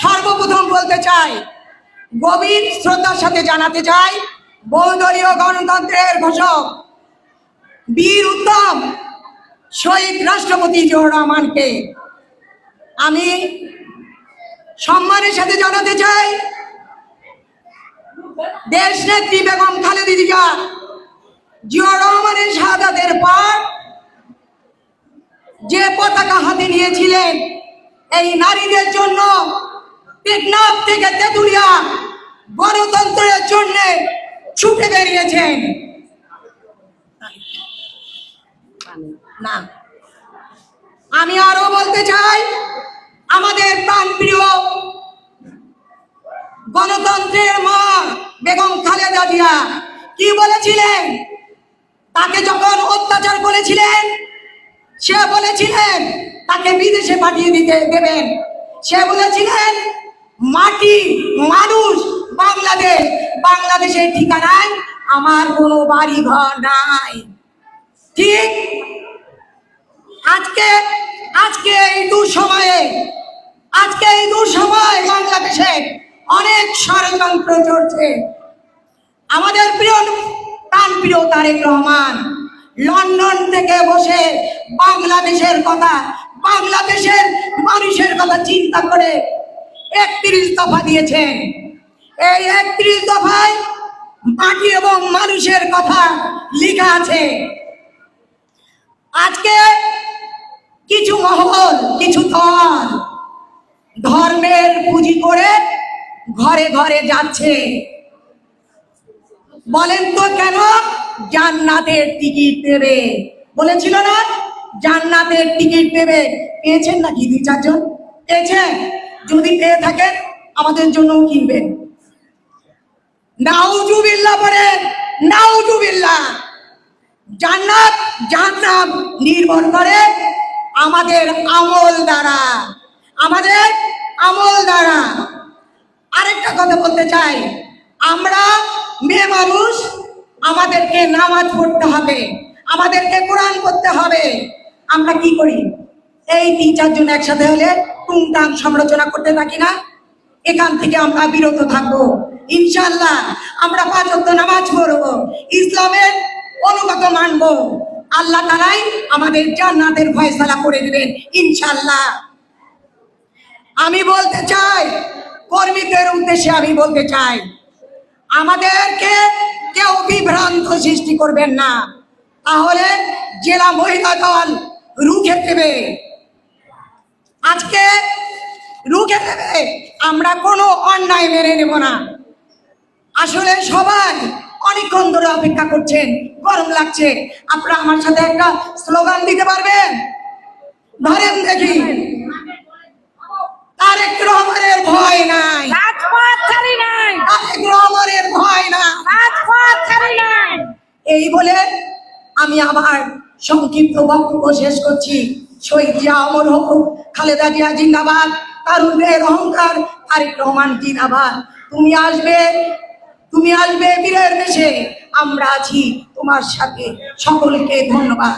সর্বপ্রথম বলতে চাই, গভীর শ্রদ্ধার সাথে জানাতে চাই বহুদলীয় গণতন্ত্রের ঘোষক, বীর উত্তম শহীদ রাষ্ট্রপতি জিয়াউর রহমানকে। আমি সম্মানের সাথে জানাতে চাই দেশ নেত্রী বেগম খালেদা জিয়া, জিয়াউর রহমানের শাহাদাতের পর যে পতাকা হাতে নিয়েছিলেন এই নারীদের জন্য টেকনাফ থেকে তেঁতুলিয়া গণতন্ত্রের জন্য ছুটে বেরিয়েছেন না। আমি আরও বলতে চাই, আমাদের প্রাণপ্রিয় গণতন্ত্রের মা বেগম খালেদা জিয়া কি বলেছিলেন? তাকে যখন অত্যাচার করেছিলেন, সে বলেছিলেন, তাকে বিদেশে পাঠিয়ে দিতে দেবেন। সে বলেছিলেন মাটি, মানুষ, বাংলাদেশ। বাংলাদেশের ঠিকানায় আমার কোনো বাড়ি ঘর নাই। ঠিক? আজকে আজকে এই দুঃসময়ে, আজকে এই দুঃসময় বাংলাদেশে অনেক ষড়যন্ত্র চলছে। আমাদের প্রিয় প্রাণ প্রিয় তারেক রহমান, লন্ডন থেকে বসে বাংলাদেশের কথা, বাংলাদেশের মানুষের কথা চিন্তা করে একত্রিশ দফা দিয়েছেন। এই একত্রিশ দফায় মাটি এবং মানুষের কথা লেখা আছে। আজকে কিছু মহল, কিছু দল ধর্মের পুঁজি করে ঘরে ঘরে যাচ্ছে। বলেন তো কেন জান্নাতের টিকিট দেবে? বলেছিল না, জান্নাতের টিকিট দেবে। পেয়েছেন নাকি দুই চারজন? পেয়েছেন? যদি পেয়ে থাকেন, আমাদের জন্য কিনবেন। নাউজুবিল্লাহ বলেন, নাউজুবিল্লাহ। জান্নাত জাহান্নাম নির্ভর করে আমাদের আমল দ্বারা। আমাদের আমল দ্বারা। আরেকটা কথা বলতে চাই, আমরা মেয়ে মানুষ, আমাদেরকে নামাজ পড়তে হবে, আমাদেরকে কোরআন করতে হবে। আমরা কি করি? এই তিন চারজন একসাথে হলে টুংটাং সমালোচনা করতে থাকি না, এখান থেকে আমরা বিরত থাকব। ইনশাল্লাহ আমরা পাঁচ ওয়াক্ত নামাজ পড়ব, ইসলামের অনুগত মানবো। আল্লাহ তারাই আমাদের জান্নাতের ফয়সালা করে দিবেন ইনশাল্লাহ আমি বলতে চাই, কর্মীদের উদ্দেশ্যে আমি বলতে চাই, আমাদেরকে কেউ বিভ্রান্ত সৃষ্টি করবেন না। তাহলে জেলা মহিলা দল রুখে দেবে। আজকে রুখে দেবে আমরা কোনো অন্যায় মেনে নেব না। আসলে সবাই অনেকক্ষণ ধরে অপেক্ষা করছেন গরম লাগছে। আপনারা আমার সাথে একটা স্লোগান দিতে পারবেন? ধরেন দেখি তারেক রহমানের ভয় নাই। তারেক রহমানের ভয় নাই। এই বলে আমি আমার সংক্ষিপ্ত বক্তব্য শেষ করছি। শহীদ জিয়া অমর হোক খালেদা জিয়া জিন্দাবাদ তারুণ বের অহংকার আরেক রহমান জিন্দাবাদ। তুমি আসবে তুমি আসবে বীরের দেশে, আমরা আছি তোমার সাথে। সকলকে ধন্যবাদ।